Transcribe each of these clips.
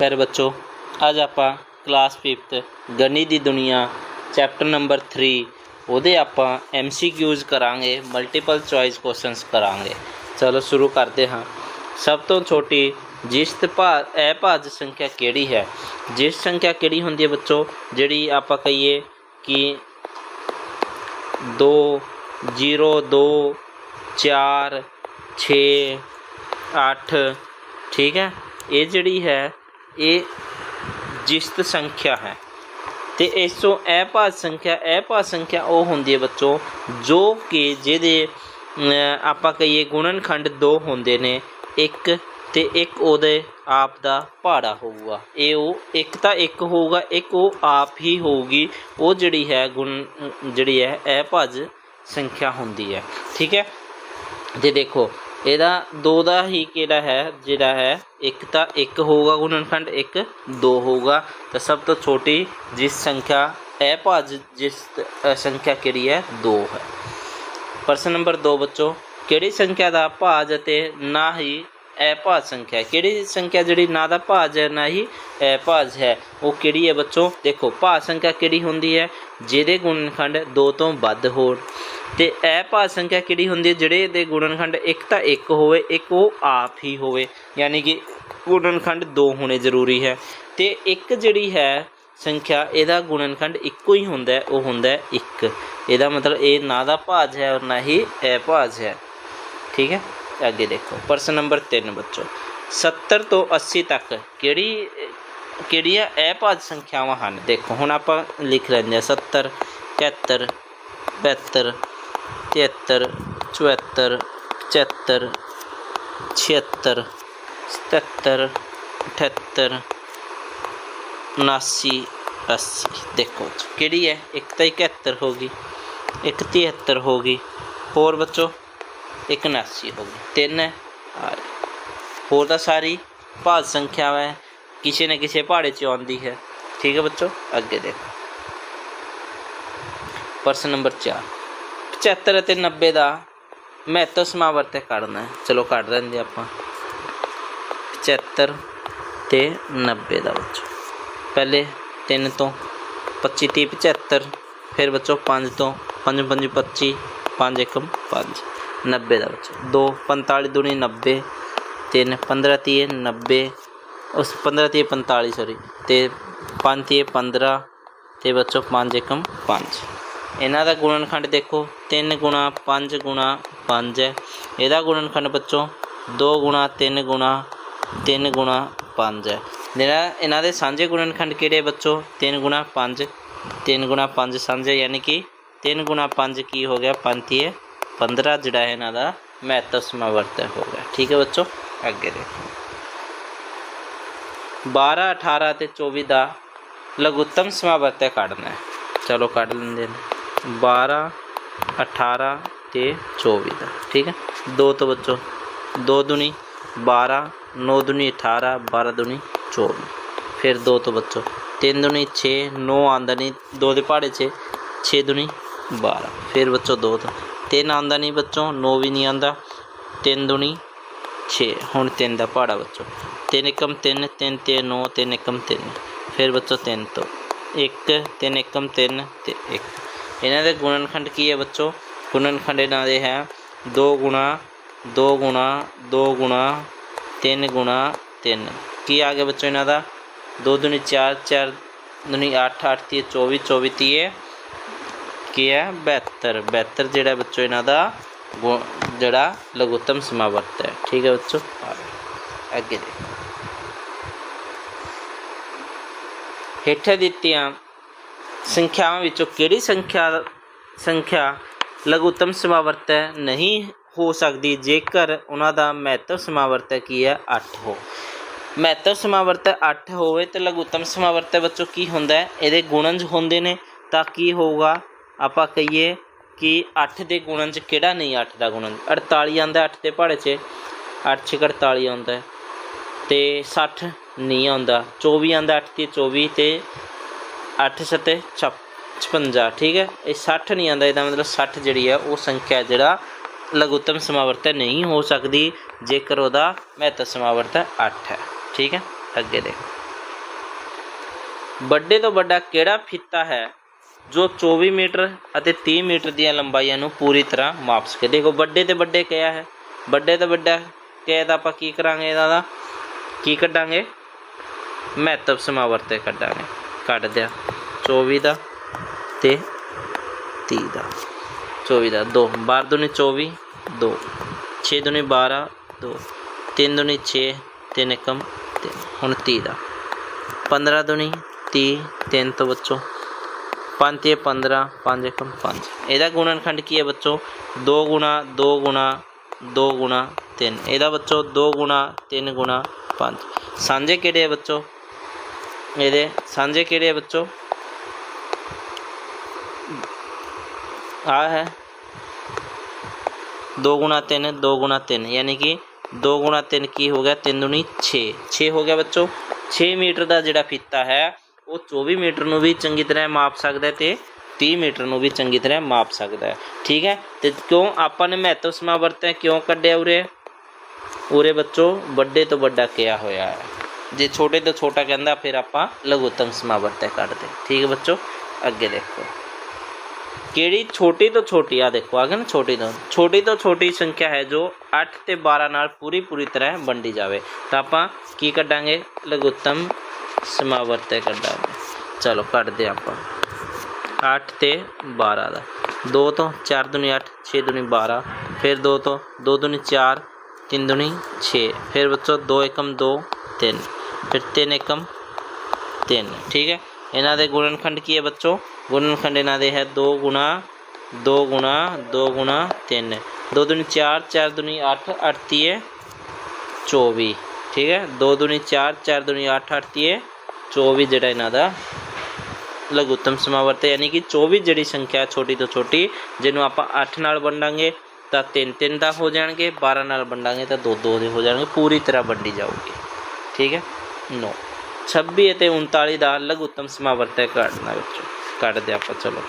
ਪਿਆਰੇ ਬੱਚੋ, ਅੱਜ ਆਪਾਂ ਕਲਾਸ 5th ਗਣਿਤ ਦੀ ਦੁਨੀਆ ਚੈਪਟਰ ਨੰਬਰ 3 ਉਹਦੇ ਆਪਾਂ ਐਮਸੀਕਿਊਜ਼ ਕਰਾਂਗੇ ਮਲਟੀਪਲ ਚੁਆਇਸ ਕੁਐਸਚਨਸ ਕਰਾਂਗੇ। ਚਲੋ ਸ਼ੁਰੂ ਕਰਦੇ ਹਾਂ। ਸਭ ਤੋਂ ਛੋਟੀ ਜਿਸਤ ਭਾ ਭਾਜ ਸੰਖਿਆ ਕਿਹੜੀ ਹੈ? ਜਿਸ ਸੰਖਿਆ ਕਿਹੜੀ ਹੁੰਦੀ ਹੈ ਬੱਚੋ? ਜਿਹੜੀ ਆਪਾਂ ਕਹੀਏ ਕਿ 2 0 2 4 6 8 ਠੀਕ ਹੈ? ਇਹ ਜਿਹੜੀ ਹੈ ਇਹ ਜਿਸਤ ਸੰਖਿਆ ਹੈ। ਤੇ ਇਸ ਤੋਂ ਇਹ ਅਭਾਜ ਸੰਖਿਆ, ਇਹ ਅਭਾਜ ਸੰਖਿਆ ਉਹ ਹੁੰਦੀ ਹੈ ਬੱਚੋ, ਜੋ ਕਿ ਜਿਹਦੇ ਆਪਾਂ ਕਹੀਏ ਗੁਣਨਖੰਡ ਦੋ ਹੁੰਦੇ ਨੇ, ਇੱਕ ਤੇ ਇੱਕ ਉਹਦੇ ਆਪ ਦਾ ਭਾੜਾ ਹੋਊਗਾ। ਇਹ ਉਹ ਇੱਕ ਤਾਂ ਇੱਕ ਹੋਊਗਾ, ਇੱਕ ਉਹ ਆਪ ਹੀ ਹੋਊਗੀ। ਉਹ ਜਿਹੜੀ ਹੈ ਗੁਣ ਜਿਹੜੀ ਹੈ, ਇਹ ਅਭਾਜ ਸੰਖਿਆ ਹੁੰਦੀ ਹੈ। ਠੀਕ ਹੈ? ਤੇ ਦੇਖੋ ਇਹਦਾ ਦੋ ਦਾ ਹੀ ਕਿਹੜਾ ਹੈ? ਜਿਹੜਾ ਹੈ, ਇੱਕ ਤਾਂ ਇੱਕ ਹੋਊਗਾ ਗੁਣਨਖੰਡ ਇੱਕ ਦੋ ਹੋਊਗਾ। ਤਾਂ ਸਭ ਤੋਂ ਛੋਟੀ ਜਿਸ ਸੰਖਿਆ ਭਾਜ ਜਿਸ ਸੰਖਿਆ ਕਿਹੜੀ ਹੈ? ਦੋ ਹੈ। ਪ੍ਰਸ਼ਨ ਨੰਬਰ 2 ਬੱਚੋ, ਕਿਹੜੀ ਸੰਖਿਆ ਦਾ ਭਾਜ ਅਤੇ ਨਾ ਹੀ ਅਭਾਜ ਸੰਖਿਆ ਕਿਹੜੀ ਸੰਖਿਆ ਜਿਹੜੀ ਨਾ ਦਾ ਭਾਜ ਹੈ, ਨਾ ਹੀ ਅਭਾਜ ਹੈ। ਉਹ ਕਿਹੜੀ ਹੈ ਬੱਚੋ? ਦੇਖੋ, ਭਾਜ ਸੰਖਿਆ ਕਿਹੜੀ ਹੁੰਦੀ ਹੈ? ਜਿਹਦੇ ਗੁਣਨਖੰਡ ਦੋ ਤੋਂ ਵੱਧ ਹੋਣ। ਤੇ ਅਭਾਜ ਸੰਖਿਆ ਕਿਹੜੀ ਹੁੰਦੀ ਹੈ? ਜਿਹੜੇ ਦੇ ਗੁਣਨਖੰਡ ਇੱਕ ਤਾਂ ਇੱਕ ਹੋਵੇ, ਇੱਕ ਉਹ ਆਪ ਹੀ ਹੋਵੇ। ਯਾਨੀ ਕਿ ਗੁਣਨਖੰਡ ਦੋ ਹੋਣੇ ਜ਼ਰੂਰੀ ਹੈ। ਤੇ ਇੱਕ ਜਿਹੜੀ ਹੈ ਸੰਖਿਆ, ਇਹਦਾ ਗੁਣਨਖੰਡ ਇੱਕੋ ਹੀ ਹੁੰਦਾ ਹੈ, ਉਹ ਹੁੰਦਾ ਹੈ ਇੱਕ। ਇਹਦਾ ਮਤਲਬ ਇਹ ਨਾ ਦਾ ਭਾਜ ਹੈ ਔਰ ਨਾ ਹੀ ਇਹ ਭਾਜ ਹੈ। ਠੀਕ ਹੈ? ਅੱਗੇ ਦੇਖੋ ਪ੍ਰਸ਼ਨ ਨੰਬਰ 3 ਬੱਚੋ 70 ਤੋਂ 80 ਤੱਕ ਕਿਹੜੀ ਕਿਹੜੀਆਂ ਅਭਾਜ ਸੰਖਿਆਵਾਂ ਹਨ ਦੇਖੋ ਹੁਣ ਆਪਾਂ ਲਿਖ ਲੈਂਦੇ ਹਾਂ 70 71 72 73 74 75 76 77 78 79 80 ਦੇਖੋ ਜੀ, ਕਿਹੜੀ ਹੈ ਇੱਕ ਤਾਂ 71 ਹੋ ਗਈ ਇੱਕ 73 ਹੋ ਗਈ ਹੋਰ ਬੱਚੋ ਇੱਕ 79 ਹੋ ਗਈ। ਤਿੰਨ ਹੈ। ਆ ਹੋਰ ਤਾਂ ਸਾਰੀ ਭਾਜ ਸੰਖਿਆ ਹੈ। ਕਿਸੇ ਨਾ ਕਿਸੇ ਪਹਾੜੇ 'ਚ ਆਉਂਦੀ ਹੈ। ਠੀਕ ਹੈ ਬੱਚੋ? ਅੱਗੇ ਦੇਖੋ। ਪ੍ਰਸ਼ਨ ਨੰਬਰ 4 75 ਅਤੇ 90 ਦਾ ਮਹੱਤਵ ਸਮਾਵਰਤਕ ਕੱਢਣਾ ਹੈ। ਚਲੋ ਕੱਢ ਲੈਂਦੇ ਆਪਾਂ। 75 ਤੇ 90 ਦਾ ਬੱਚੋ। ਪਹਿਲੇ 3 ਤੋਂ 25 30 75 ਫਿਰ ਬੱਚੋ 5 ਤੋਂ 5 5 25 5 1 5 90 ਦਾ ਬੱਚੋ। 2 45 ਦੂਣੀ 90 3 15 30 90 ਉਸ 15 30 45 ਸੌਰੀ ਤੇ 5 30 15 ਤੇ ਬੱਚੋ 5 1 5 ਇਹਨਾਂ ਦਾ ਗੁਣਨਖੰਡ ਦੇਖੋ 3 ਗੁਣਾ 5 ਗੁਣਾ 5 ਹੈ। ਇਹਦਾ ਗੁਣਨਖੰਡ ਬੱਚੋ 2 ਗੁਣਾ 3 ਗੁਣਾ 3 ਗੁਣਾ 5 ਹੈ। ਜਿਹੜਾ ਇਹਨਾਂ ਦੇ ਸਾਂਝੇ ਗੁਣਨਖੰਡ ਕਿਹੜੇ ਬੱਚੋ? 3 ਗੁਣਾ 5 3 ਗੁਣਾ 5 ਸਾਂਝੇ, ਯਾਨੀ ਕਿ 3 ਗੁਣਾ 5 ਕੀ ਹੋ ਗਿਆ? 5 ਤੀਏ 15 ਜਿਹੜਾ ਹੈ ਇਹਨਾਂ ਦਾ ਮਹੱਤਵ ਸਮਾਵਰਤਕ ਹੋ ਗਿਆ। ਠੀਕ ਹੈ ਬੱਚੋ? ਅੱਗੇ ਦੇਖੋ। 12 18 ਤੇ 24 ਦਾ ਲਘੁੱਤਮ ਸਮਾਵਰਤਕ ਕੱਢਣਾ ਹੈ। ਚਲੋ ਕੱਢ ਲੈਂਦੇ ਨੇ। 12 18 ਤੇ 24 ਦਾ। ਠੀਕ ਹੈ? ਦੋ ਤੋਂ ਬੱਚੋ। 2 ਦੁਨੀ 12 9 ਦੁਨੀ 18 12 ਦੁਨੀ 24 ਫਿਰ 2 ਤੋਂ ਬੱਚੋ। 3 ਦੁਨੀ 6 9 ਆਂਦਾ ਨਹੀਂ। 2 ਦੇ ਪਹਾੜੇ 'ਚ 6 ਦੁਨੀ 12 ਫਿਰ ਬੱਚੋ 2 ਤੋਂ। ਤਿੰਨ ਆਂਦਾ ਨਹੀਂ ਬੱਚੋ 9 ਵੀ ਨਹੀਂ ਆਂਦਾ ਤਿੰਨ ਦੁਨੀ 6 ਹੁਣ ਤਿੰਨ ਦਾ ਪਹਾੜਾ ਬੱਚੋ। ਤਿੰਨ ਇਕਮ 3 3 ਤੇ 9 3 ਇਕਮ ਤਿੰਨ। ਫਿਰ ਬੱਚੋ ਤਿੰਨ ਤੋਂ। 1 3 ਇਕਮ ਤਿੰਨ ਤੇ ਇੱਕ। ਇਹਨਾਂ ਦੇ ਗੁਣਨਖੰਡ ਕੀ ਹੈ ਬੱਚੋ? ਗੁਣਨਖੰਡ ਇਹਨਾਂ ਦੇ ਹੈ 2 ਗੁਣਾ 2 ਗੁਣਾ 2 ਗੁਣਾ 3 ਗੁਣਾ 3 ਕੀ ਆ ਗਿਆ ਬੱਚੋ ਇਹਨਾਂ ਦਾ? 2 ਦੁਨੀ 4 4 ਦੁਨੀ 8 8 ਤੇ 24 24 ਤੇ ਕੀ ਹੈ 72 72 ਜਿਹੜਾ ਬੱਚੋ ਇਹਨਾਂ ਦਾ ਗੁ- ਜਿਹੜਾ ਲਘੁੱਤਮ ਸਮਾਵਰਤ ਹੈ। ਠੀਕ ਹੈ ਬੱਚੋ? ਅੱਗੇ ਦੇਖੋ। ਹੇਠਾਂ ਦਿੱਤੀਆਂ ਸੰਖਿਆਵਾਂ ਵਿੱਚੋਂ ਕਿਹੜੀ ਸੰਖਿਆ ਸੰਖਿਆ ਲਘੁੱਤਮ ਸਮਾਵਰਤ ਨਹੀਂ ਹੋ ਸਕਦੀ। ਜੇਕਰ ਉਹਨਾਂ ਦਾ ਮਹੱਤਵ ਸਮਾਵਰਤ ਕੀ ਹੈ? 8 ਹੋ। ਮਹੱਤਵ ਸਮਾਵਰਤ 8 ਹੋਵੇ ਤੇ ਲਘੁੱਤਮ ਸਮਾਵਰਤ ਵਿੱਚੋਂ ਕੀ ਹੁੰਦਾ ਹੈ? ਇਹਦੇ ਗੁਣਨਜ ਹੁੰਦੇ ਨੇ ਤਾਂ ਕੀ ਹੋਊਗਾ? ਆਪਾਂ ਕਹੀਏ ਕਿ 8 ਦੇ ਗੁਣਨਜ ਕਿਹੜਾ ਨਹੀਂ 8 ਦਾ ਗੁਣਨ? 48 ਆਂਦਾ 8 ਦੇ ਪਹਾੜੇ 'ਚ 8 ਛੇ 48 ਆਉਂਦਾ। ਹੈ ਤੇ 60 ਨਹੀਂ ਆਉਂਦਾ। 24 ਆਂਦਾ 8 ਤੇ 24 ਤੇ 8 ਸਤੇ 56 ਠੀਕ ਹੈ? ਇਹ 60 ਨਹੀਂ ਆਂਦਾ ਇਹਦਾ ਮਤਲਬ 60 ਜਿਹੜੀ ਹੈ ਉਹ ਸੰਖਿਆ ਜਿਹੜਾ ਲਘੁੱਤਮ ਸਮਾਵਰਤ ਨਹੀਂ ਹੋ ਸਕਦੀ, ਜੇਕਰ ਉਹਦਾ ਮਹੱਤਵ ਸਮਾਵਰਤ 8 ਹੈ। ਠੀਕ ਹੈ? ਅੱਗੇ ਦੇਖੋ। ਵੱਡੇ ਤੋਂ ਵੱਡਾ ਕਿਹੜਾ ਫਿੱਤਾ ਹੈ? ਜੋ 24 ਮੀਟਰ ਅਤੇ 30 ਮੀਟਰ ਦੀਆਂ ਲੰਬਾਈਆਂ ਨੂੰ ਪੂਰੀ ਤਰ੍ਹਾਂ ਮਾਪ ਸਕੇ ਦੇਖੋ, ਵੱਡੇ ਤੇ ਵੱਡੇ ਕਿਆ ਹੈ? ਵੱਡੇ ਤੇ ਵੱਡਾ ਕਿਆ ਦਾ ਆਪਾਂ ਕੀ ਕਰਾਂਗੇ ਇਹਦਾ ਦਾ? ਕੀ ਕੱਢਾਂਗੇ? ਮਹੱਤਵ ਸਮਾਵਰਤੇ ਕੱਢਾਂਗੇ। ਕੱਢ ਦਿਆ। 24 ਦਾ ਤੇ 30 ਦਾ। 24 ਦਾ 2 12 ਦੁਨੀ 24 2 6 ਦੁਨੀ 12 2 3 ਦੁਨੀ 6 3 ਕਮ 3 ਹੁਣ 30 ਦਾ। 15 ਦੁਨੀ 30 3 ਤੋਂ ਬੱਚੋ 5 ਤੇ 15 5 एकम 5 ਇਹਦਾ ਗੁਣਨਖੰਡ ਕੀ ਹੈ ਬੱਚੋ 2 ਗੁਣਾ 2 ਗੁਣਾ 2 ਗੁਣਾ 3 ਇਹਦਾ ਬੱਚੋ 2 ਗੁਣਾ 3 ਗੁਣਾ 5 ਸਾਂਝੇ ਕਿਹੜੇ ਆ ਬੱਚੋ ਇਹਦੇ ਸਾਂਝੇ ਕਿਹੜੇ ਆ ਬੱਚੋ ਆ ਹੈ 2 ਗੁਣਾ 3 2 ਗੁਣਾ 3 ਯਾਨੀ ਕਿ 2 ਗੁਣਾ 3 ਕੀ ਹੋ ਗਿਆ 3 ਦੁਨੀ 6 6 ਹੋ ਗਿਆ ਬੱਚੋ 6 ਮੀਟਰ ਦਾ ਜਿਹੜਾ ਫੀਤਾ ਹੈ ਉਹ 24 ਮੀਟਰ ਨੂੰ ਵੀ ਚੰਗੀ ਤਰ੍ਹਾਂ ਮਾਪ ਸਕਦਾ ਹੈ ਤੇ 30 ਮੀਟਰ ਨੂੰ ਵੀ ਚੰਗੀ ਤਰ੍ਹਾਂ ਮਾਪ ਸਕਦਾ ਠੀਕ ਹੈ? ਤੇ ਕਿਉਂ ਆਪਾਂ ਨੇ ਮਹੱਤਵ ਸਮਾ ਵਰਤਿਆ ਕਿਉਂ ਕੱਢਿਆ ਉਰੇ? ਉਰੇ ਬੱਚੋ, ਵੱਡੇ ਤੋਂ ਵੱਡਾ ਕਿਹਾ ਹੋਇਆ ਹੈ? ਜੇ ਛੋਟੇ ਤੋਂ ਛੋਟਾ ਕਹਿੰਦਾ, ਫਿਰ ਆਪਾਂ ਲਘੁੱਤਮ ਸਮਾ ਵਰਤਿਆ ਕੱਢਦੇ ਠੀਕ ਹੈ ਬੱਚੋ? ਅੱਗੇ ਦੇਖੋ। ਕਿਹੜੀ? ਛੋਟੀ ਤੋਂ ਛੋਟੀ ਆ ਦੇਖੋ, ਆ ਗਿਆ ਨਾ ਛੋਟੀ ਤੋਂ। ਛੋਟੀ ਤੋਂ ਛੋਟੀ ਸੰਖਿਆ ਹੈ ਜੋ 8 ਤੇ 12 ਨਾਲ ਪੂਰੀ ਪੂਰੀ ਤਰ੍ਹਾਂ ਵੰਡੀ ਜਾਵੇ। ਤਾਂ ਆਪਾਂ ਕੀ ਕੱਢਾਂਗੇ? ਲਘੁੱਤਮ ਸਮਾਵਰਤੈ ਕੱਢਾਂਗੇ। ਚਲੋ ਕੱਢਦੇ ਹਾਂ ਆਪਾਂ। 8 ਤੇ 12 ਦਾ। 2 ਤੋਂ 4 ਦੁਨੀ 8 6 ਦੁਨੀ 12 ਫਿਰ 2 ਤੋਂ 2 ਦੁਨੀ 4 3 ਦੁਨੀ 6 ਫਿਰ ਬੱਚੋ 2 ਏਕਮ 2 3 ਫਿਰ 3 ਏਕਮ 3 ਠੀਕ ਹੈ? ਇਹਨਾਂ ਦੇ ਗੁਣਨਖੰਡ ਕੀ ਹੈ ਬੱਚੋ? ਗੁਣਨਖੰਡ ਇਹਨਾਂ ਦੇ ਹੈ 2 ਗੁਣਾ 2 ਗੁਣਾ 2 ਗੁਣਾ 3 2 ਦੁਨੀ 4 4 ਦੁਨੀ 8 8 ਤੀਏ 24 ਠੀਕ ਹੈ? 2 ਦੁਨੀ 4 4 ਦੁਨੀ 8 8 ਤੀਏ 24 ਜਿਹੜਾ ਇਹਨਾਂ ਦਾ ਲਘੁੱਤਮ ਸਮਾਵਰਤ ਯਾਨੀ ਕਿ 24 ਜਿਹੜੀ ਸੰਖਿਆ ਛੋਟੀ ਤੋਂ ਛੋਟੀ ਜਿਹਨੂੰ ਆਪਾਂ 8 ਨਾਲ ਵੰਡਾਂਗੇ ਤਾਂ 3 3 ਦਾ ਹੋ ਜਾਣਗੇ 12 ਨਾਲ ਵੰਡਾਂਗੇ ਤਾਂ 2 2 ਦੇ ਹੋ ਜਾਣਗੇ ਪੂਰੀ ਤਰ੍ਹਾਂ ਵੰਡੀ ਜਾਊਗੀ ਠੀਕ ਹੈ 9 26 ਅਤੇ 39 ਦਾ ਲਘੁੱਤਮ ਸਮਾਵਰਤ ਕੱਢਣਾ ਵਿੱਚੋਂ ਕੱਢਦੇ ਆਪਾਂ ਚਲੋ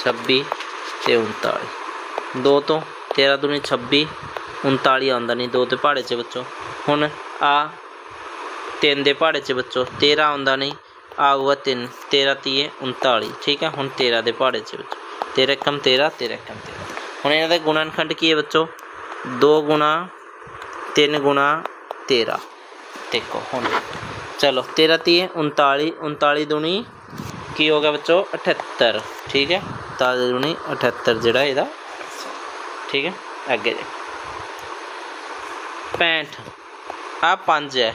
26 ਤੇ 39 2 ਤੋਂ 13 ਦੁਨੀ 26 39 ਆਉਂਦਾ ਨਹੀਂ 2 ਤੇ ਪਹਾੜੇ 'ਚ ਬੱਚੋ ਹੁਣ ਆ ਤਿੰਨ ਦੇ ਪਹਾੜੇ 'ਚ ਬੱਚੋ 13 ਆਉਂਦਾ ਨਹੀਂ ਆਊਗਾ 3 13 ਤੀਏ 39 ਠੀਕ ਹੈ ਹੁਣ 13 ਦੇ ਪਹਾੜੇ 'ਚ ਬੱਚੋ। 13 ਕਮ 13 13 ਕਮ 13 ਹੁਣ ਇਹਨਾਂ ਦਾ ਗੁਣਨਖੰਡ ਕੀ ਹੈ ਬੱਚੋ? 2 ਗੁਣਾ 3 ਗੁਣਾ 13 ਦੇਖੋ, ਹੁਣ ਚਲੋ 13 ਤੀਏ 39 39 ਦੁਨੀ ਕੀ ਹੋ ਗਿਆ ਬੱਚੋ? 78 ਠੀਕ ਹੈ? ਤਾਂ ਦੁਨੀ 78 ਜਿਹੜਾ ਇਹਦਾ, ਠੀਕ ਹੈ? ਅੱਗੇ ਦੇਖੋ। 65 ਆ 5 ਹੈ।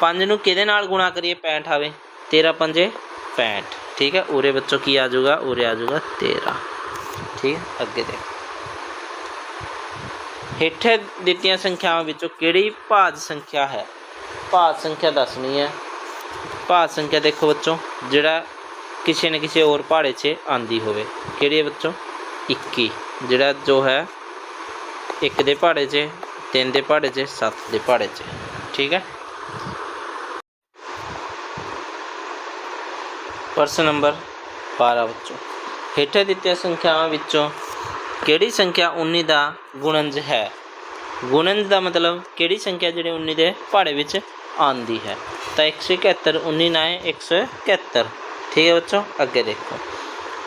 5 ਨੂੰ ਕਿਹਦੇ ਨਾਲ ਗੁਣਾ ਕਰੀਏ? 65 ਆਵੇ। 13 ਪੰਜੇ 65 ਠੀਕ ਹੈ? ਉਰੇ ਬੱਚੋ ਕੀ ਆ ਜਾਊਗਾ? ਉਰੇ ਆ ਜਾਊਗਾ 13 ਠੀਕ ਹੈ? ਅੱਗੇ ਦੇਖੋ। ਹੇਠ ਦਿੱਤੀਆਂ ਸੰਖਿਆਵਾਂ ਵਿੱਚੋਂ ਕਿਹੜੀ ਭਾਜ ਸੰਖਿਆ ਹੈ? ਭਾਜ ਸੰਖਿਆ ਦੱਸਣੀ ਹੈ। ਭਾਜ ਸੰਖਿਆ ਦੇਖੋ ਬੱਚੋ, ਜਿਹੜਾ ਕਿਸੇ ਨਾ ਕਿਸੇ ਹੋਰ ਪਹਾੜੇ 'ਚ ਆਂਦੀ ਹੋਵੇ। ਕਿਹੜੀ ਹੈ ਬੱਚੋ? 21 ਜਿਹੜਾ ਜੋ ਹੈ, ਇੱਕ ਦੇ ਪਹਾੜੇ 'ਚ, ਤਿੰਨ ਦੇ ਪਹਾੜੇ 'ਚ, ਸੱਤ ਦੇ ਪਹਾੜੇ 'ਚ। ਠੀਕ ਹੈ? ਪ੍ਰਸ਼ਨ ਨੰਬਰ 12 ਵਿੱਚੋਂ। ਹੇਠਾਂ ਦਿੱਤੀਆਂ ਸੰਖਿਆਵਾਂ ਵਿੱਚੋਂ ਕਿਹੜੀ ਸੰਖਿਆ 19 ਦਾ ਗੁਣਨਜ ਹੈ? ਗੁਣਨਜ ਦਾ ਮਤਲਬ ਕਿਹੜੀ ਸੰਖਿਆ ਜਿਹੜੀ 19 ਦੇ ਪਹਾੜੇ ਵਿੱਚ ਆਂਦੀ ਹੈ? ਤਾਂ 171 19 ਨਾ 171 ਠੀਕ ਹੈ ਬੱਚੋ, ਅੱਗੇ ਦੇਖੋ।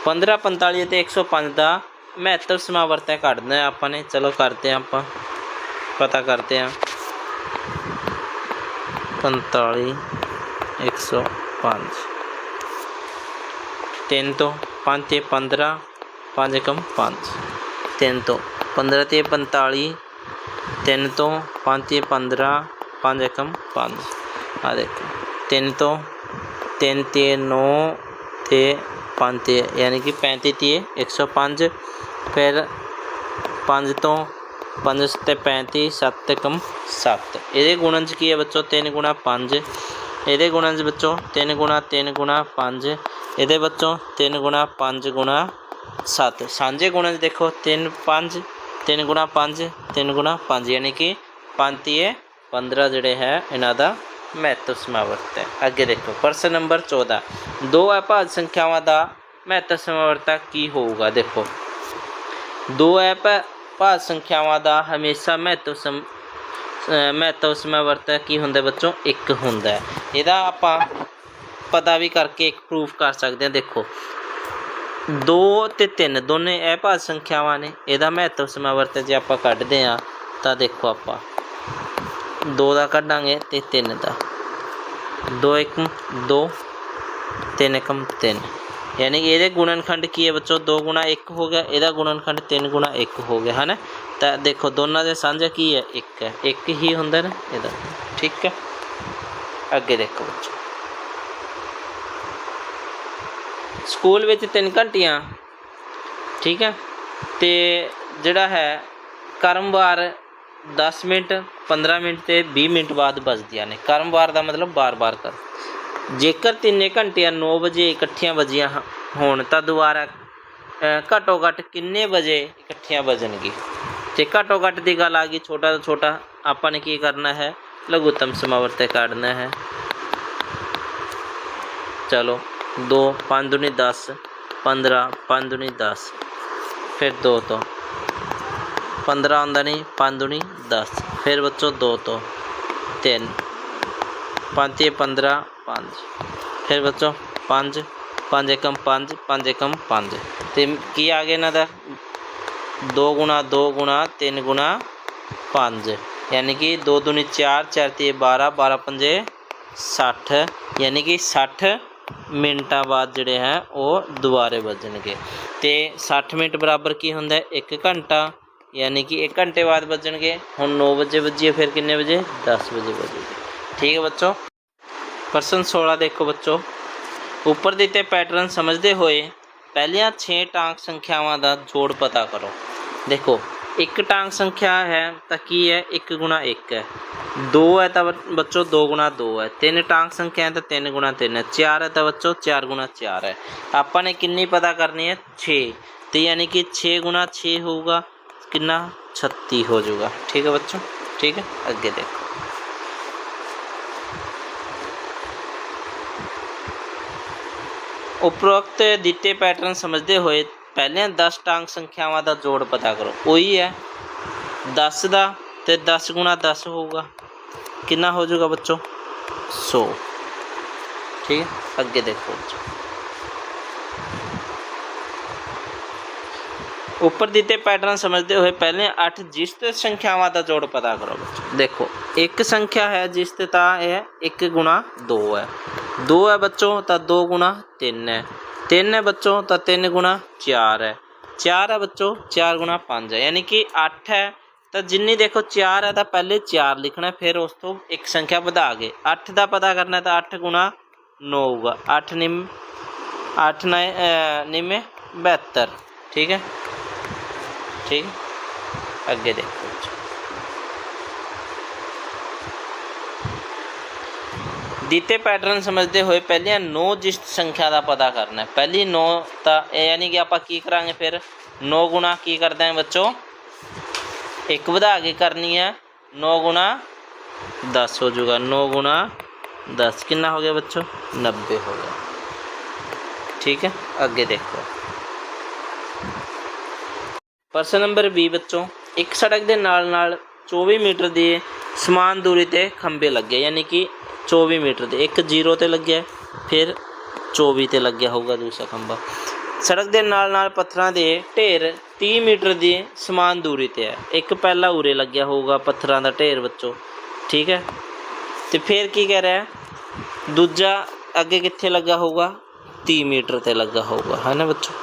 15 45 ਅਤੇ 105 ਦਾ ਮਹੱਤਵ ਸਮਾਵਰਤੈ ਕੱਢਣਾ ਹੈ ਆਪਾਂ ਨੇ। ਚਲੋ ਕਰਦੇ ਹਾਂ ਆਪਾਂ। ਪਤਾ ਕਰਦੇ ਹਾਂ। 45 105 ਤਿੰਨ ਤੋਂ ਪੰਜ ਤੇ 15 ਪੰਜ ਕਮ 5 3 ਤੋਂ 15 ਤੇ 45 ਤਿੰਨ ਤੋਂ ਪੰਜ ਤੇ 15 ਪੰਜ ਕਮ ਪੰਜ। ਆ ਦੇਖੋ 3 ਤੋਂ ਤਿੰਨ ਤੇ 9 ਤੇ ਪੰਜ ਤੇ, ਯਾਨੀ ਕਿ 35 ਤੇ 105 ਫਿਰ 5 ਤੋਂ 5 ਤੇ 35 7 ਤੇ ਕਮ 7 ਇਹਦੇ ਗੁਣਨ ਚ ਕੀ ਹੈ ਬੱਚੋ? 3 ਗੁਣਾ 5 ਇਹਦੇ ਗੁਣਨ ਚ ਬੱਚੋ 3 ਗੁਣਾ 3 ਗੁਣਾ 5 ਇਹਦੇ ਬੱਚੋ 3 ਗੁਣਾ 5 ਗੁਣਾ 7 ਸਾਂਝੇ ਗੁਣਨ ਚ ਦੇਖੋ 3 5 3 ਗੁਣਾ 5 3 ਗੁਣਾ 5 ਯਾਨੀ ਕਿ 5 ਤੀਏ 15 ਜਿਹੜੇ ਹੈ, ਇਹਨਾਂ ਦਾ ਮਹੱਤਵ ਸਮਾਵਰਤ ਹੈ। ਅੱਗੇ ਦੇਖੋ, ਪ੍ਰਸ਼ਨ ਨੰਬਰ 14 ਦੋ ਅਭਾਜ ਸੰਖਿਆਵਾਂ ਦਾ ਮਹੱਤਵ ਸਮਾਵਰਤਾ ਕੀ ਹੋਊਗਾ? ਦੇਖੋ, ਦੋ ਅਭਾਜ ਸੰਖਿਆਵਾਂ ਦਾ ਹਮੇਸ਼ਾ ਮਹੱਤਵ ਸਮ, ਅਹ ਮਹੱਤਵ ਸਮਾਵਰਤਾ ਕੀ ਹੁੰਦਾ ਬੱਚੋ? ਇੱਕ ਹੁੰਦਾ ਇਹਦਾ ਆਪਾਂ ਪਤਾ ਵੀ ਕਰਕੇ ਇੱਕ ਪ੍ਰੂਫ ਕਰ ਸਕਦੇ ਆ, ਦੇਖੋ। ਦੋ ਤੇ ਤਿੰਨ, ਦੋਨੇ ਇਹ ਭਾਜ ਸੰਖਿਆਵਾਂ ਨੇ, ਇਹਦਾ ਮਹੱਤਵ ਸਮਾਵਰਤ ਜੇ ਆਪਾਂ ਕੱਢਦੇ ਆ ਤਾਂ ਦੇਖੋ ਆਪਾਂ। ਦੋ ਦਾ ਕੱਢਾਂਗੇ ਤੇ ਤਿੰਨ ਦਾ। 2 1 2 3 1 3 ਯਾਨੀ ਕਿ ਇਹਦੇ ਗੁਣਨਖੰਡ ਕੀ ਹੈ ਬੱਚੋ? 2 ਗੁਣਾ 1 ਹੋ ਗਿਆ, ਇਹਦਾ ਗੁਣਨਖੰਡ 3 ਗੁਣਾ 1 ਹੋ ਗਿਆ ਹੈ ਨਾ ਤਾਂ ਦੇਖੋ, ਦੋਨਾਂ ਦੇ ਸਾਂਝਾ ਕੀ ਹੈ? 1 ਹੈ। 1 ਹੀ ਹੁੰਦਾ ਨਾ ਇਹਦਾ। ਠੀਕ ਹੈ? ਅੱਗੇ ਦੇਖੋ ਬੱਚੋ। ਸਕੂਲ ਵਿੱਚ 3 ਘੰਟੀਆਂ ਠੀਕ ਹੈ? ਤੇ ਜਿਹੜਾ ਹੈ ਕਰਮਵਾਰ 10 ਮਿੰਟ 15 ਮਿੰਟ ਤੇ 20 ਮਿੰਟ ਬਾਅਦ ਵੱਜਦੀਆਂ ਨੇ। ਕਰਮਵਾਰ ਦਾ ਮਤਲਬ ਬਾਰ-ਬਾਰ ਕਰ। ਜੇਕਰ ਤਿੰਨੇ ਘੰਟੀਆਂ 9 ਵਜੇ ਇਕੱਠੀਆਂ ਵੱਜੀਆਂ ਹੋਣ ਤਾਂ ਦੁਬਾਰਾ ਅ, ਘੱਟੋ ਘੱਟ ਕਿੰਨੇ ਵਜੇ ਇਕੱਠੀਆਂ ਵੱਜਣਗੀ? ਤੇ ਘੱਟੋ ਘੱਟ ਦੀ ਗੱਲ ਆ ਗਈ ਛੋਟਾ ਤੋਂ ਛੋਟਾ ਆਪਾਂ ਨੇ ਕੀ ਕਰਨਾ ਹੈ? ਲਘੁੱਤਮ ਸਮਾਵਰਤੇ ਕੱਢਣਾ ਹੈ। ਚਲੋ। 2 5 ਦੁਨੀ 10 15 5 ਦੁਨੀ 10 ਫਿਰ 2 ਤੋਂ 15 ਆਉਂਦਾ ਨਹੀਂ 5 ਦੁਨੀ 10 ਫਿਰ ਬੱਚੋ 2 ਤੋਂ 3 5 ਤੇ 15 5 ਫਿਰ ਬੱਚੋ 5 5 ਏਕਮ 5 5 ਏਕਮ 5 ਤੇ ਕੀ ਆ ਗਿਆ ਇਹਨਾਂ ਦਾ 2 ਗੁਣਾ 2 ਗੁਣਾ 3 ਗੁਣਾ 5 ਯਾਨੀ ਕਿ 2 ਦੁਨੀ 4 4 ਤੇ 12 12 ਪੰਜੇ 60 ਯਾਨੀ ਕਿ 60 ਮਿੰਟਾਂ ਬਾਅਦ ਜਿਹੜੇ ਹੈ ਉਹ ਦੁਬਾਰੇ ਵੱਜਣਗੇ। ਤੇ 60 ਮਿੰਟ ਬਰਾਬਰ ਕੀ ਹੁੰਦਾ ਹੈ? 1 ਘੰਟਾ, ਯਾਨੀ ਕਿ 1 ਘੰਟੇ ਬਾਅਦ ਵੱਜਣਗੇ। ਹੁਣ 9 ਵਜੇ ਵੱਜੀਏ, ਫਿਰ ਕਿੰਨੇ ਵਜੇ? 10 ਵਜੇ ਵੱਜੇਗੀ ਠੀਕ ਹੈ ਬੱਚੋ? ਪ੍ਰਸ਼ਨ 16 ਦੇਖੋ ਬੱਚੋ। ਉੱਪਰ ਦਿੱਤੇ ਪੈਟਰਨ ਸਮਝਦੇ ਹੋਏ ਪਹਿਲੀਆਂ 6 ਟਾਂਕ ਸੰਖਿਆਵਾਂ ਦਾ ਜੋੜ ਪਤਾ ਕਰੋ। ਦੇਖੋ ਇੱਕ ਟਾਂਗ ਸੰਖਿਆ ਹੈ, ਤਾਂ ਕੀ ਹੈ? 1 ਗੁਣਾ 1 ਹੈ। 2 ਹੈ ਤਾਂ ਬ- ਬੱਚੋ 2 ਗੁਣਾ 2 ਹੈ। ਤਿੰਨ ਟਾਂਕ ਸੰਖਿਆ ਹੈ ਤਾਂ 3 ਗੁਣਾ 3 ਹੈ। 4 ਹੈ ਤਾਂ ਬੱਚੋ 4 ਗੁਣਾ 4 ਹੈ। ਆਪਾਂ ਨੇ ਕਿੰਨੀ ਪਤਾ ਕਰਨੀ ਹੈ? 6 ਤੇ ਯਾਨੀ ਕਿ 6 ਗੁਣਾ 6 ਹੋਊਗਾ, ਕਿੰਨਾ? 36 ਹੋ ਜਾਊਗਾ। ਠੀਕ ਹੈ ਬੱਚੋ? ਠੀਕ ਹੈ? ਅੱਗੇ ਦੇਖੋ। ਉਪਰੋਕਤ ਦਿੱਤੇ ਪੈਟਰਨ ਸਮਝਦੇ ਹੋਏ ਪਹਿਲੀਆਂ 10 ਟਾਂਕ ਸੰਖਿਆਵਾਂ ਦਾ ਜੋੜ ਪਤਾ ਕਰੋ। ਉਹੀ ਹੈ। 10 ਦਾ ਤੇ 10 ਗੁਣਾ 10 ਹੋਊਗਾ। ਕਿੰਨਾ ਹੋ ਜਾਊਗਾ ਬੱਚੋ? 100 ਠੀਕ ਹੈ। ਅੱਗੇ ਦੇਖੋ ਬੱਚੋ। ਉੱਪਰ ਦਿੱਤੇ ਪੈਟਰਨ ਸਮਝਦੇ ਹੋਏ ਪਹਿਲੇ 8 ਜਿਸ਼ਤ ਸੰਖਿਆਵਾਂ ਦਾ ਜੋੜ ਪਤਾ ਕਰੋ ਬੱਚੋ। ਦੇਖੋ, ਇੱਕ ਸੰਖਿਆ ਹੈ ਜਿਸ ਤੇ ਤਾਂ ਇਹ 1 ਗੁਣਾ 2 ਹੈ। 2 ਹੈ ਬੱਚੋ, ਤਾਂ 2 ਗੁਣਾ 3 ਹੈ 3 ਹੈ ਬੱਚੋ, ਤਾਂ 3 ਗੁਣਾ 4 ਹੈ। 4 ਹੈ ਬੱਚੋ 4 ਗੁਣਾ 5 ਹੈ। ਯਾਨੀ ਕਿ 8 ਹੈ, ਤਾਂ ਜਿੰਨੀ ਦੇਖੋ 4 ਹੈ, ਤਾਂ ਪਹਿਲੇ 4 ਲਿਖਣਾ ਫਿਰ ਉਸ ਤੋਂ ਇੱਕ ਸੰਖਿਆ ਵਧਾ ਕੇ। 8 ਦਾ ਪਤਾ ਕਰਨਾ ਤਾਂ 8 ਗੁਣਾ 9 ਹੋਊਗਾ। 8 ਨਿਮ 8 ਨਿਮੇ 72 ਠੀਕ ਹੈ? ਠੀਕ? ਅੱਗੇ ਦੇਖੋ ਜੀ। ਦਿੱਤੇ ਪੈਟਰਨ ਸਮਝਦੇ ਹੋਏ ਪਹਿਲੀਆਂ 9 ਜਿਸ ਸੰਖਿਆ ਦਾ ਪਤਾ ਕਰਨਾ ਹੈ। ਪਹਿਲੀ 9 ਤਾਂ ਇਹ ਯਾਨੀ ਕਿ ਆਪਾਂ ਕੀ ਕਰਾਂਗੇ ਫਿਰ? 9 ਗੁਣਾ ਕੀ ਕਰਦੇ ਹਾਂ ਬੱਚੋ? ਇੱਕ ਵਧਾ ਕੇ ਕਰਨੀ ਹੈ। 9 ਗੁਣਾ 10 ਹੋ ਜਾਊਗਾ। 9 ਗੁਣਾ 10 ਕਿੰਨਾ ਹੋ ਗਿਆ ਬੱਚੋ? 90 ਹੋ ਗਿਆ। ਠੀਕ ਹੈ? ਅੱਗੇ ਦੇਖੋ। ਪ੍ਰਸ਼ਨ ਨੰਬਰ 20 ਬੱਚੋ। ਇੱਕ ਸੜਕ ਦੇ ਨਾਲ ਨਾਲ 24 ਮੀਟਰ ਦੀ ਸਮਾਨ ਦੂਰੀ ਤੇ ਖੰਭੇ ਲੱਗੇ, ਯਾਨੀ ਕਿ 24 ਮੀਟਰ 'ਤੇ ਇੱਕ 0 ਤੇ ਲੱਗਿਆ ਫਿਰ 24 ਤੇ ਲੱਗਿਆ ਹੋਊਗਾ ਦੂਸਰਾ ਖੰਭਾ ਸੜਕ ਦੇ ਨਾਲ ਨਾਲ ਪੱਥਰਾਂ ਦੇ ਢੇਰ 30 ਮੀਟਰ ਦੀ ਸਮਾਨ ਦੂਰੀ ਤੇ ਹੈ ਇੱਕ ਪਹਿਲਾ ਉਰੇ ਲੱਗਿਆ ਹੋਊਗਾ ਪੱਥਰਾਂ ਦਾ ਢੇਰ ਬੱਚੋ ਠੀਕ ਹੈ ਤੇ ਫਿਰ ਕੀ ਕਹਿ ਰਿਹਾ ਦੂਜਾ ਅੱਗੇ ਕਿੱਥੇ ਲੱਗਾ ਹੋਊਗਾ 30 ਮੀਟਰ ਤੇ ਲੱਗਾ ਹੋਊਗਾ ਹੈ ਨਾ ਬੱਚੋ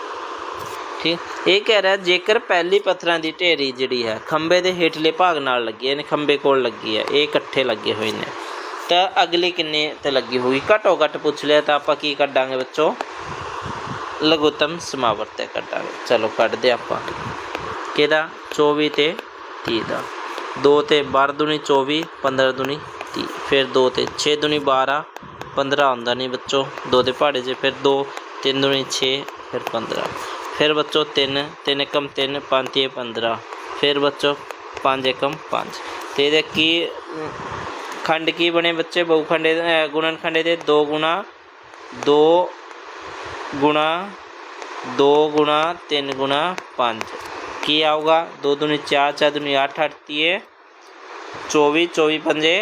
ਠੀਕ ਇਹ ਕਹਿ ਰਿਹਾ ਜੇਕਰ ਪਹਿਲੀ ਪੱਥਰਾਂ ਦੀ ਢੇਰੀ ਜਿਹੜੀ ਹੈ ਖੰਬੇ ਦੇ ਹੇਠਲੇ ਭਾਗ ਨਾਲ ਲੱਗੀ ਹੈ ਯਾਨੀ ਖੰਬੇ ਕੋਲ ਲੱਗੀ ਹੈ ਇਹ ਇਕੱਠੇ ਲੱਗੇ ਹੋਏ ਨੇ ਤਾਂ ਅਗਲੀ ਕਿੰਨੇ ਤੇ ਲੱਗੀ ਹੋਈ ਘੱਟੋ ਘੱਟ ਪੁੱਛ ਲਿਆ ਤਾਂ ਆਪਾਂ ਕੀ ਕੱਢਾਂਗੇ ਬੱਚੋ? ਲਘੁੱਤਮ ਸਮਾਵਰਤੇ ਕੱਢਾਂਗੇ। ਚਲੋ ਕੱਢਦੇ ਆਪਾਂ। ਕਿਹਦਾ? 24 ਤੇ 30 ਦਾ। 2 ਤੇ 12 ਦੁਨੀ 24 15 ਦੁਨੀ 30 ਫਿਰ 2 ਤੇ 6 ਦੁਨੀ 12 15 ਆਉਂਦਾ ਨਹੀਂ ਬੱਚੋ। 2 ਦੇ ਪਹਾੜੇ 'ਚ ਫਿਰ 2 3 ਦੁਨੀ 6 ਫਿਰ 15 ਫਿਰ ਬੱਚੋ 3 3 ਏਕਮ 3 5 ਤੇ 15 ਫਿਰ ਬੱਚੋ 5 ਏਕਮ 5 ਤੇ ਇਹਦੇ ਕੀ ਅਮ, ਖੰਡ ਕੀ ਬਣੇ ਬੱਚੇ ਬਹੁਖੰਡੇ ਦੇ ਅ, ਗੁਣਨਖੰਡੇ ਦੇ 2 ਗੁਣਾ 2 ਗੁਣਾ 2 ਗੁਣਾ 3 ਗੁਣਾ 5 ਕੀ ਆਊਗਾ 2 ਦੁਨੀ 4 4 ਦੁਨੀ 8 8 ਤੀਏ 24 24 ਪੰਜੇ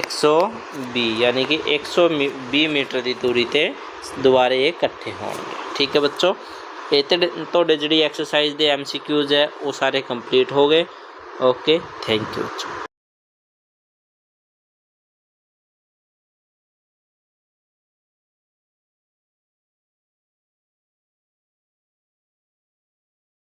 120 ਯਾਨੀ ਕਿ 120 ਮੀਟਰ ਦੀ ਦੂਰੀ ਤੇ ਦੁਬਾਰੇ ਇਹ ਇਕੱਠੇ ਹੋਣਗੇ ਠੀਕ ਹੈ ਬੱਚੋ ਇਹ ਤੇ ਤੁਹਾਡੇ ਜਿਹੜੀ ਐਕਸਰਸਾਈਜ਼ ਦੇ ਐਮਸੀਕਿਊਜ਼ ਹੈ ਉਹ ਸਾਰੇ ਕੰਪਲੀਟ ਹੋ ਗਏ ਓਕੇ ਥੈਂਕ ਯੂ ਬੱਚੋ